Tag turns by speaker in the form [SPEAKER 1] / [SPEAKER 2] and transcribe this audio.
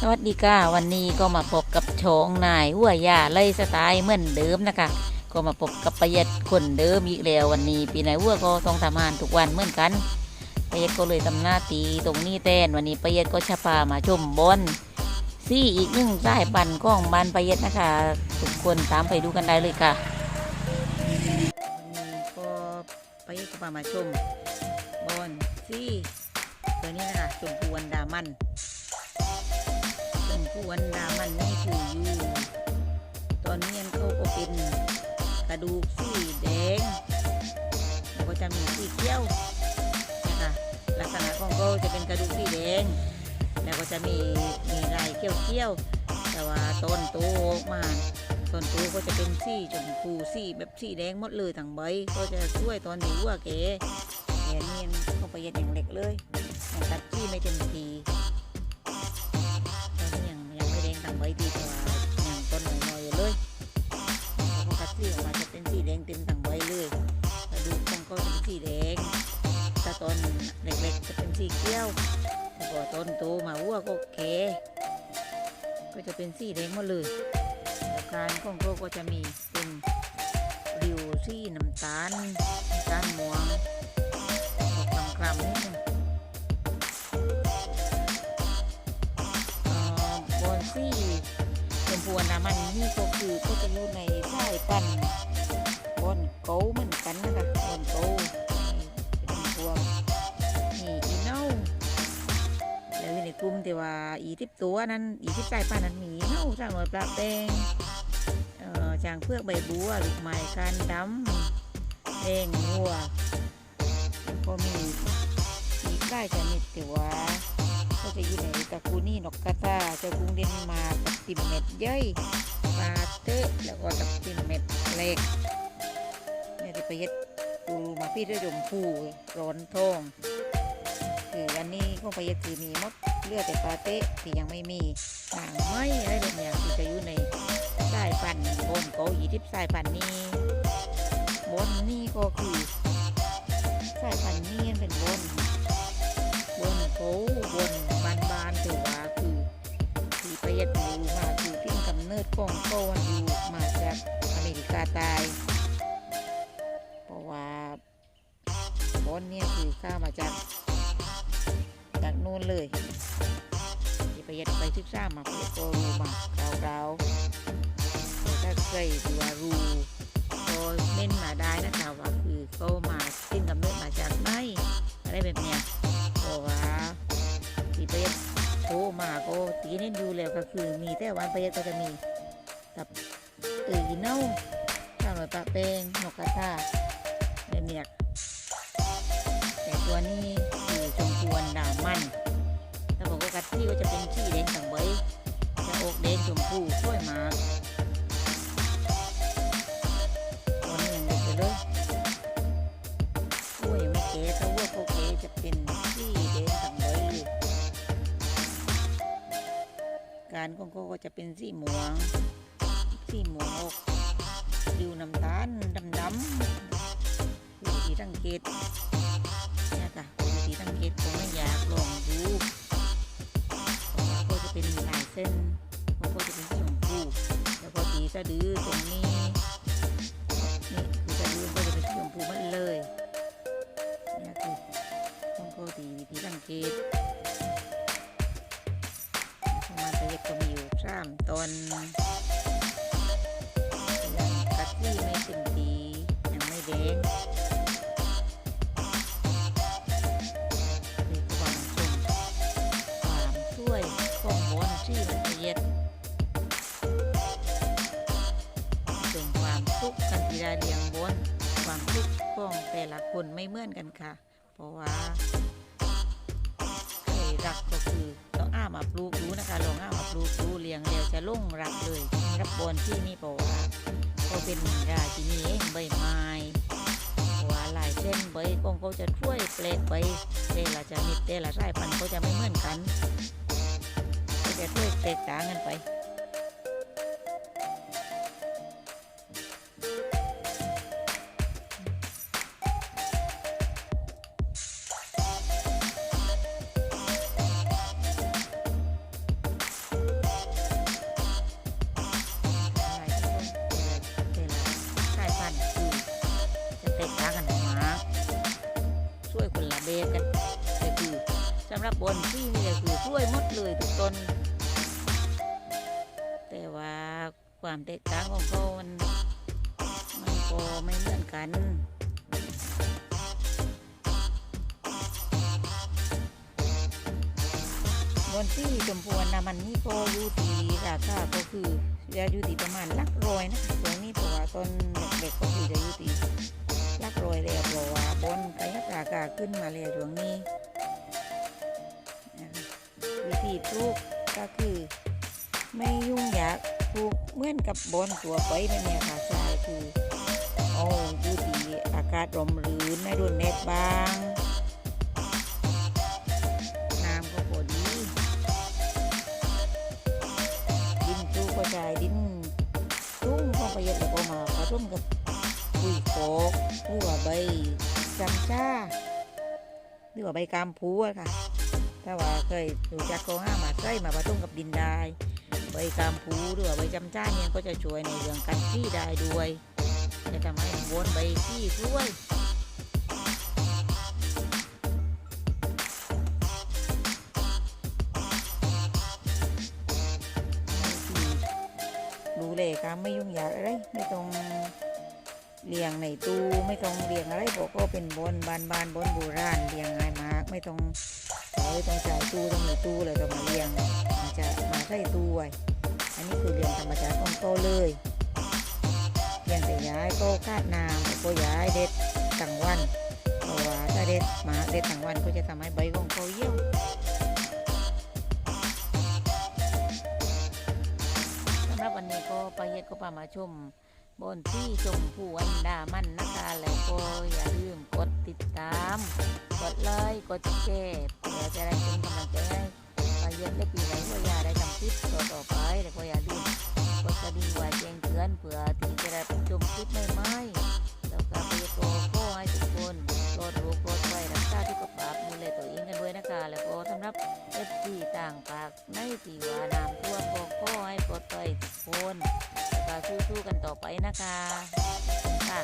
[SPEAKER 1] สวัสดีค่ะวันนี้ก็มาพบกับโชงนายหัวยาไล่สไตล์เหมือนเดิมนะคะ ก็มาพบกับประหยัดคนเดิมอีกแล้ววันนี้ปีไหนหัวก็ต้องทำงานทุกวันเหมือนกันประหยัดก็เลยทำหน้าตีตรงนี้แทนวันนี้ประหยัดก็จะพามาชมบอลซี่อีกหนึ่งสายปั่นของบานประหยัดนะคะ ทุกคนตามไปดูกันได้เลยค่ะวันนี้ก็ประหยัดก็พามาชมบอลซี่ตัวนี้นะคะชมพูวันดามัน ชมพูอันดามันนี่คืออยู่ตอนนี้เขาก็เป็นกระดูกสีแดงแล้วก็จะมีสีเขียวนะคะลักษณะของเขาจะเป็นกระดูกสีแดง แล้วก็จะมีมีลายเขียวเขียวๆแต่ว่าต้นโตออกมาต้นโตก็จะเป็นสีชมพูสีแบบสีแดงหมดเลยทั้งใบก็จะช่วยตอนนี้ว่าเก๋แกเนียนเข้าไปยัดอย่างเล็กเลยตัดที่ไม่เต็มที ไม่แดงทางใบดีแต่ว่ายังต้นหน่อยๆเลยพอคัดสีออกมาจะเป็นสีแดงเต็มทางใบเลยกระดูกต้องก็เป็นสีแดงถ้าต้นเล็กๆจะเป็นสีเขียวแล้วก็ต้นโตมาวัวก็โอเคก็จะเป็นสีแดงหมดเลยแล้วการของเขาก็จะมีเป็นริวสีน้ำตาลน้ำตาลม่วงี่ก็คือก็จะอยู่ในสายพันบอนเกาเหมือนกันนะคะบอนเกเป็นพวกนี่อีเน่าแล้วอยู่ในกลุ่มที่ว่าอีทิพตัวนั้นอีทิพสายพันนั้นมีอีเน่าจางหน่วยปลาแดงเอ่อจางเพือกใบบัวลูกไม้การดำแดงงัวแล้วก็มีอีกได้ชนิดที่ว่าก็จะอยู่ในตะกูนี่นกกระทาเจ้ากรุงเดนมาร์กติมเม็ดย่อยปลาเตะแล้วก็ตับติมเม็ดเล็กเนี่ย ที่ไปเฮ็ดกูมาพี่ด้วยดมพูร้อนทองคืออันนี้พวก็ไปเฮ็ดคือมีมดเลือดแต่ปลาเตะที่ยังไม่มีหางไหมอะไรแบบนี้ที่จะอยู่ในสายพันธุ์บนเกาหลีทิพสายพันนี้บนนี่ก็คือ กองเขาวันอยู่มาจากอเมริกาใต้เพราะว่าบอนเนี่ยคือข้ามาจากจากนู่นเลยที่ประหยัดไปศึกษามาเพื่อก็รู้มาเราๆแต่ถ้าใครที่ว่ารูก็เม่นมาได้นะคะว่าคือเขามาสิ้นกำเนิดมาจากไหนอะไรแบบเนี้ยเพราะว่าที่ประหยัดโทรมาก็ตีเน้นอยู่แล้วก็คือมีแต่วันประหยัดก็จะมี กับเอออีเน่าข้าวหน่อยปลาแป้งนกกระทาแบบเนี้ยแต่ตัวนี้คือชมพูอันดามันถ้าบอกว่ากัดที่ก็จะเป็นที่แดงสังใบจะออกแดงชมพูช่วยมากตัวนี้ยังเด็กอยู่เลยวัวยไม่แก่ถ้าวัวเขาแก่จะเป็นที่เด่นต่างเลยการของเขาก็จะเป็นสีหมวง สีหมวกดิวน้ำตาลดำดำๆคือที่สังเกตนี่ค่ะคือที่สังเกตผมไม่อยากลองดูเพราะว่าก็จะเป็นลายเส้นเขาก็จะเป็นสีชมพูแล้วก็ตีสะดือตรงนี้นี่คือสะดือก็จะเป็นสีชมพูหมันเลยนี่คือต้องเข้าดีวิธีสังเกตมาณตัวเล็กก็มีอยู่สามตอน ทุกกันทีละเรียงบนความทุกข์ของแต่ละคนไม่เหมือนกันค่ะ เพราะว่าใครรักก็คือต้องอ้ามาปลูกดูนะคะลองอ้ามาปลูกดูเลี้ยงแล้วจะลุ่งรักเลยรับบอนที่นี่เพราะว่าเขาเป็นราชินีแห่งใบไม้เพราะว่าหลายเส้นใบของเขาจะช่วยแปลกไปแต่ละชนิดแต่ละสายพันธุ์เขาจะไม่เหมือนกันเขาจะช่วยแตกต่างกันไป หรับบนซี่นี่ก็คือช่วยมดเลยทุกต้นแต่ว่าความแตกต่างของเขามันมันก็ไม่เหมือนกันบนซี่ชมพูนนามันนี่ก็อยู่ที่ราคาก็คือจะอยู่ที่ประมาณลักร้อยนะตรงนี้เพราะว่าต้นเด็กๆก็คือจะอยู่ที่ลักร้อยแล้วเพราะว่าบอนขยับราคาขึ้นมาแล้วช่วงนี้ วิธีปลูกก็คือ ไม่ยุ่งยากปลูกเหมือนกับบอนตัวไปนั่นเนี่ยค่ะใช่คือเอาอยู่ดีอากาศร่มรื่นไม่โดนแดดบางน้ำก็พอดีดินปลูกก็ใช้ดินตุ้งก็ประหยัดแล้วก็มาผสมกับปุ๋ยโคกหรือว่าใบจำจ้าหรือว่าใบกามพูอะค่ะ ถ้าว่าเคยรู้จักก็ห้ามาใส่มาผสมกับดินได้ใบกามพูหรือว่าใบจำจ้าเนี่ยก็จะช่วยในเรื่องการขี้ได้ด้วยจะทำให้บนใบขี้ช่วยดูเลยครับไม่ยุ่งยากอะไรไม่ต้องเลี้ยงในตู้ไม่ต้องเลี้ยงอะไรบอกก็เป็นบนบานบานบนโบราณเลี้ยงง่ายมาก ไม่ต้อง เอ้ต้องจ่ายตู้ต้องมีตู้เลยต้องมาเลี้ยงมาจะมาใส่ตู้ไว้อันนี้คือเลี้ยงธรรมชาติของโตเลยเลี้ยงแต่ย้ายก็คาดน้ำแล้วก็ย้ายเด็ดตั้งวันเพราะว่าถ้าเด็ดหมาเด็ดตั้งวันก็จะทำให้ใบของเขาเหี่ยวสำหรับวันนี้ก็ไปเย็ดก็พามาชมบนที่ชมพูอันดามันนะคะแล้วก็อย่าลืมกด ติดตาม กดไลค์กดแชร์เพื่อจะได้เป็นกำลังใจให้ไปเย็ดและปีไหนก็อย่าได้ทำคลิปต่อต่อไปแล้วก็อย่าลืมกดกระดิ่งไว้แจ้งเตือนเพื่อที่จะได้ชมคลิปใหม่ๆแล้วก็ไปเย็ดก็ให้ทุกคนรดรู้รดไว้รักษาที่กับปาดูแลตัวเองกันด้วยนะคะ แล้วก็สำหรับเอฟซีต่างปากในที่ว่าน้ำท่วมก็ขอให้ปลดภัยทุกคนแล้วก็สู้ๆกันต่อไปนะคะค่ะ